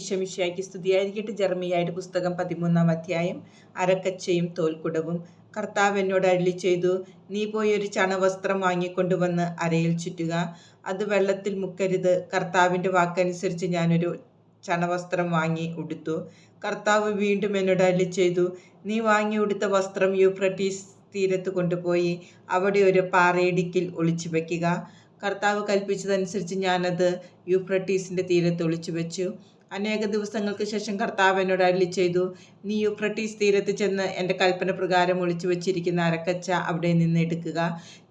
ഈശമിഷയാക്കി സ്തുതിയായിരിക്കട്ടെ. ജർമ്മിയായുടെ പുസ്തകം പതിമൂന്നാം അധ്യായം. അരക്കച്ചയും തോൽക്കുടവും. കർത്താവ് എന്നോട് അരളി ചെയ്തു നീ പോയി ഒരു ചണവസ്ത്രം വാങ്ങിക്കൊണ്ടുവന്ന് അരയിൽ ചുറ്റുക. അത് വെള്ളത്തിൽ മുക്കരുത്. കർത്താവിന്റെ വാക്കനുസരിച്ച് ഞാനൊരു ചണവസ്ത്രം വാങ്ങി ഉടുത്തു. കർത്താവ് വീണ്ടും എന്നോട് അരളി ചെയ്തു നീ വാങ്ങി ഉടുത്ത വസ്ത്രം യൂഫ്രട്ടീസ് തീരത്ത് കൊണ്ടുപോയി. അവിടെ ഒരു പാറയിടുക്കിൽ ഒളിച്ചു വയ്ക്കുക. കർത്താവ് കൽപ്പിച്ചതനുസരിച്ച് ഞാനത് യൂഫ്രട്ടീസിന്റെ തീരത്ത് ഒളിച്ചു വെച്ചു. അനേക ദിവസങ്ങൾക്ക് ശേഷം കർത്താവ് എന്നോട് അരുളി ചെയ്തു നീ യുക്രട്ടീസ് തീരത്ത് ചെന്ന് എന്റെ കൽപ്പന പ്രകാരം ഒളിച്ചു വെച്ചിരിക്കുന്ന അരക്കച്ച അവിടെ നിന്ന് എടുക്കുക.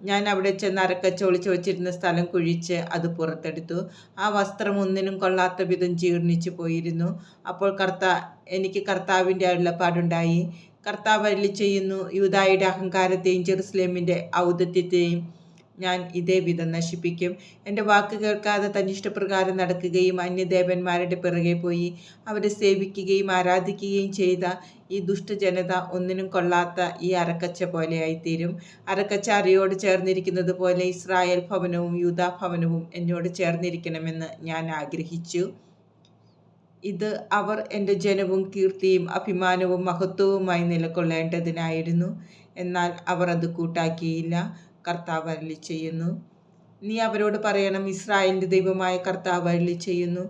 ഞാൻ അവിടെ ചെന്ന് അരക്കച്ച ഒളിച്ചു വെച്ചിരുന്ന സ്ഥലം കുഴിച്ച് അത് പുറത്തെടുത്തു. ആ വസ്ത്രം ഒന്നിനും കൊള്ളാത്ത വിധം ജീർണിച്ചു പോയിരുന്നു. അപ്പോൾ കർത്താ എനിക്ക് കർത്താവിന്റെ അരുളപ്പാടുണ്ടായി. കർത്താവ് അരുളി ചെയ്യുന്നു യൂതായുടെ അഹങ്കാരത്തെയും ജെറുസലേമിന്റെ ഔദത്യത്തെയും ഞാൻ ഇതേ വിധം നശിപ്പിക്കും. എന്റെ വാക്ക് കേൾക്കാതെ തന്നിഷ്ടപ്രകാരം നടക്കുകയും അന്യദേവന്മാരുടെ പിറകെ പോയി അവരെ സേവിക്കുകയും ആരാധിക്കുകയും ചെയ്ത ഈ ദുഷ്ടജനത ഒന്നിനും കൊള്ളാത്ത ഈ അരക്കച്ച പോലെയായിത്തീരും അരക്കച്ച അറിയോട് ചേർന്നിരിക്കുന്നത് പോലെ ഇസ്രായേൽ ഭവനവും യൂതാ ഭവനവും എന്നോട് ചേർന്നിരിക്കണമെന്ന് ഞാൻ ആഗ്രഹിച്ചു. ഇത് അവർ എന്റെ ജനവും കീർത്തിയും അഭിമാനവും മഹത്വവുമായി നിലകൊള്ളേണ്ടതിനായിരുന്നു. എന്നാൽ അവർ അത് കൂട്ടാക്കിയില്ല. കർത്താവ് അരളി ചെയ്യുന്നു. നീ അവരോട് പറയണം ഇസ്രായേലിന്റെ ദൈവമായ കർത്താവ് അരളി ചെയ്യുന്നു.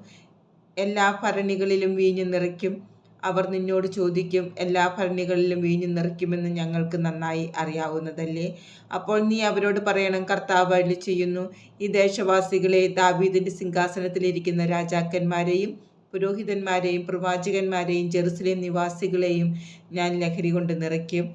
എല്ലാ ഭരണികളിലും വീഞ്ഞു നിറയ്ക്കും. അവർ നിന്നോട് ചോദിക്കും എല്ലാ ഭരണികളിലും വീഞ്ഞു നിറയ്ക്കുമെന്ന് ഞങ്ങൾക്ക് നന്നായി അറിയാവുന്നതല്ലേ? അപ്പോൾ നീ അവരോട് പറയണം കർത്താവ് അരളി ചെയ്യുന്നു. ഈ ദേശവാസികളെ ദാവീദിന്റെ സിംഹാസനത്തിലിരിക്കുന്ന രാജാക്കന്മാരെയും പുരോഹിതന്മാരെയും പ്രവാചകന്മാരെയും ജെറുസലേം നിവാസികളെയും ഞാൻ ലഹരി കൊണ്ട് നിറയ്ക്കും.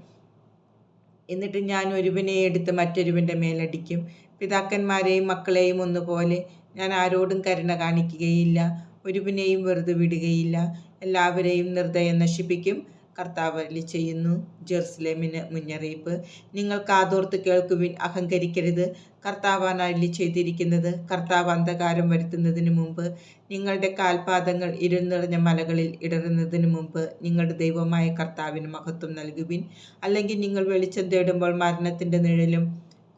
എന്നിട്ട് ഞാൻ ഒരുവനെ എടുത്ത് മറ്റൊരുവന്റെ മേലടിക്കും. പിതാക്കന്മാരെയും മക്കളെയും ഒന്നുപോലെ ഞാൻ ആരോടും കരുണ കാണിക്കുകയില്ല. ഒരുവനെയും വെറുതെ വിടുകയില്ല. എല്ലാവരെയും നിർദ്ദയം നശിപ്പിക്കും. കർത്താവ് അരുളി ചെയ്യുന്നു. ജെറുസലേമിന് മുന്നറിയിപ്പ്. നിങ്ങൾ കാതോർത്ത് കേൾക്കുവിൻ അഹങ്കരിക്കരുത്. കർത്താവാണ് അരുളി ചെയ്തിരിക്കുന്നത്. കർത്താവ് അന്ധകാരം വരുത്തുന്നതിന് മുമ്പ് നിങ്ങളുടെ കാൽപാദങ്ങൾ ഇരുൾ നിറഞ്ഞ മലകളിൽ ഇടറുന്നതിന് മുമ്പ് നിങ്ങളുടെ ദൈവമായ കർത്താവിന് മഹത്വം നൽകുവിൻ. അല്ലെങ്കിൽ നിങ്ങൾ വെളിച്ചം തേടുമ്പോൾ മരണത്തിന്റെ നിഴലും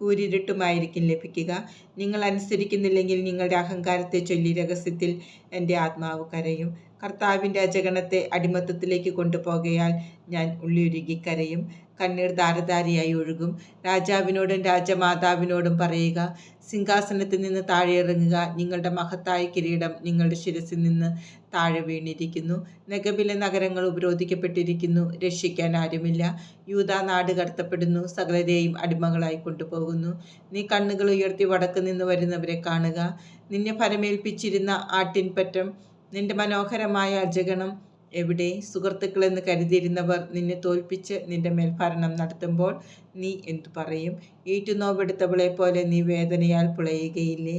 കൂരിരുട്ടുമായിരിക്കും ലഭിക്കുക. നിങ്ങൾ അനുസരിക്കുന്നില്ലെങ്കിൽ നിങ്ങളുടെ അഹങ്കാരത്തെ ചൊല്ലി രഹസ്യത്തിൽ എന്റെ ആത്മാവ് കരയും. കർത്താവിന്റെ അജഗണത്തെ അടിമത്തത്തിലേക്ക് കൊണ്ടുപോകയാൽ ഞാൻ ഉള്ളിയുരുകി കരയും. കണ്ണീർ ധാരധാരിയായി ഒഴുകും. രാജാവിനോടും രാജമാതാവിനോടും പറയുക സിംഹാസനത്തിൽ നിന്ന് താഴെ ഇറങ്ങുക. നിങ്ങളുടെ മഹത്തായ കിരീടം നിങ്ങളുടെ ശിരസിൽ നിന്ന് താഴെ വീണിരിക്കുന്നു. നഗബിലെ നഗരങ്ങൾ ഉപരോധിക്കപ്പെട്ടിരിക്കുന്നു. രക്ഷിക്കാൻ ആരുമില്ല. യൂത നാട് കടത്തപ്പെടുന്നു. സകലരെയും അടിമകളായി കൊണ്ടുപോകുന്നു. നീ കണ്ണുകൾ ഉയർത്തി വടക്ക് നിന്ന് വരുന്നവരെ കാണുക. നിന്നെ ഫലമേൽപ്പിച്ചിരുന്ന ആട്ടിൻപറ്റം നിന്റെ മനോഹരമായ അജഗണം എവിടെ? സുഹൃത്തുക്കളെന്ന് കരുതിയിരുന്നവർ നിന്നെ തോൽപ്പിച്ച് നിന്റെ മേൽഭരണം നടത്തുമ്പോൾ നീ എന്തു പറയും? ഈറ്റുനോവെടുത്തവളെ പോലെ നീ വേദനയാൽ പുളയുകയില്ലേ?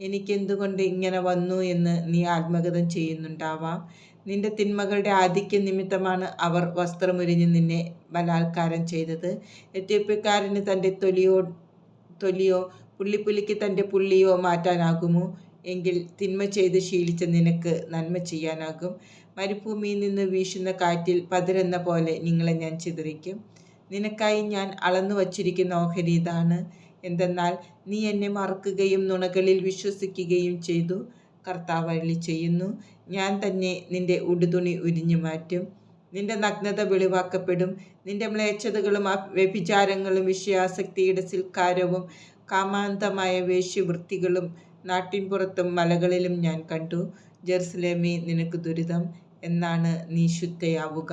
എനിക്കെന്തുകൊണ്ട് ഇങ്ങനെ വന്നു എന്ന് നീ ആത്മഗതം ചെയ്യുന്നുണ്ടാവാം. നിന്റെ തിന്മകളുടെ ആധിക്യ നിമിത്തമാണ് അവർ വസ്ത്രമുരിഞ്ഞ് നിന്നെ ബലാത്കാരം ചെയ്തത്. എത്യോപ്യക്കാരന് തന്റെ തൊലിയോ തൊലിയോ പുള്ളിപ്പുലിക്ക് തന്റെ പുള്ളിയോ മാറ്റാനാകുമോ? എങ്കിൽ തിന്മ ചെയ്ത് ശീലിച്ച നിനക്ക് നന്മ ചെയ്യാനാകും. മരുഭൂമിയിൽ നിന്ന് വീശുന്ന കാറ്റിൽ പതിരെന്ന പോലെ നിങ്ങളെ ഞാൻ ചിതറിക്കും. നിനക്കായി ഞാൻ അളന്നു വച്ചിരിക്കുന്ന ഓഹരി ഇതാണ്. എന്തെന്നാൽ നീ എന്നെ മറക്കുകയും നുണകളിൽ വിശ്വസിക്കുകയും ചെയ്തു. കർത്താവ് അരളി ചെയ്യുന്നു ഞാൻ തന്നെ നിന്റെ ഉടുതുണി ഉരിഞ്ഞു മാറ്റും. നിന്റെ നഗ്നത വെളിവാക്കപ്പെടും. നിന്റെ മ്ലേച്ഛതകളും വ്യഭിചാരങ്ങളും വിഷയാസക്തിയുടെ സിൽക്കാരവും കാമാന്തമായ വേശ്യവൃത്തികളും നാട്ടിൻപുറത്തും മലകളിലും ഞാൻ കണ്ടു. ജെറുസലേമേ നിനക്ക് ദുരിതം. എന്നാണ് നീ ശുദ്ധയാവുക.